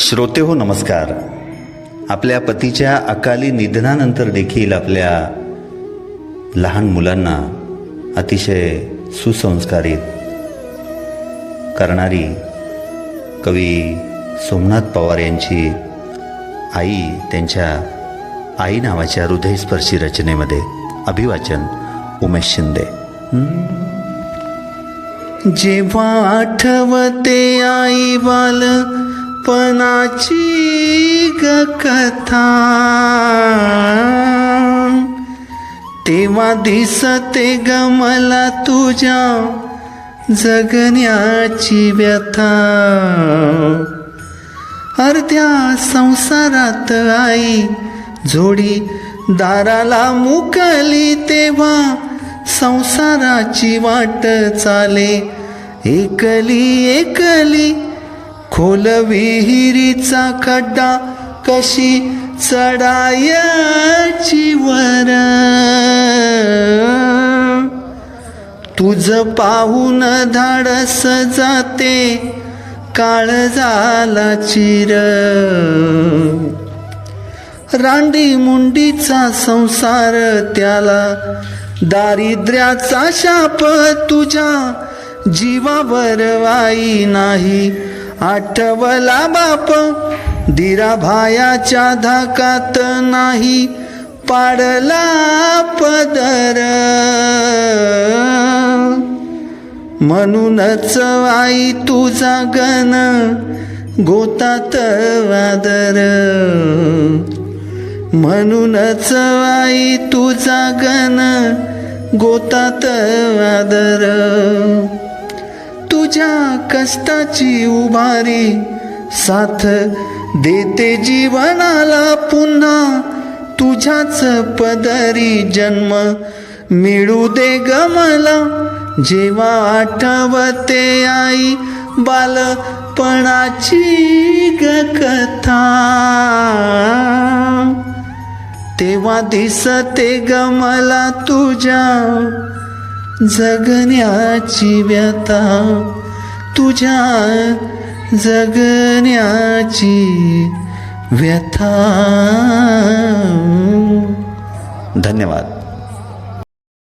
श्रोते हो नमस्कार. आपल्या पतीच्या अकाली निधनानंतर देखील आपल्या लहान मुलांना अतिशय सुसंस्कारित करणारी कवी सोमनाथ पवार यांची आई त्यांच्या आई नावाच्या हृदयस्पर्शी रचनेमध्ये अभिवाचन उमेश शिंदे. जेव्हा आठवते आई बाल पणाची ग कथा तेव्हा दिसते ग मला तुझ्या जगण्याची व्यथा. अर्ध्या संसारात आई जोडी दाराला मुकली तेव्हा संसाराची वाट चाले. एकली एकली खोल विहिरीचा खड्डा कशी चढायची वर? तुझ पाहून धाडस जाते काळ झाला चिर. रांडी मुंडीचा संसार त्याला दारिद्र्याचा शाप तुझ्या जीवावर वाई नाही. आठवला बाप दिरा भायाच्या धाकात नाही पाडला पदर. म्हणूनच आई तुझा गण गोतात वादर. म्हणूनच आई तुझा गण गोतात वादर. तुझ्या कष्टाची उभारी साथ देते जीवनाला पुन्हा तुझ्याच पदरी जन्म मिळू दे ग मला. जेव्हा आठवते आई बालपणाची ग कथा. तेव्हा दिसते ग मला तुझ्या जगण्याची व्यथा. तुझ्या जगण्याची व्यथा. धन्यवाद.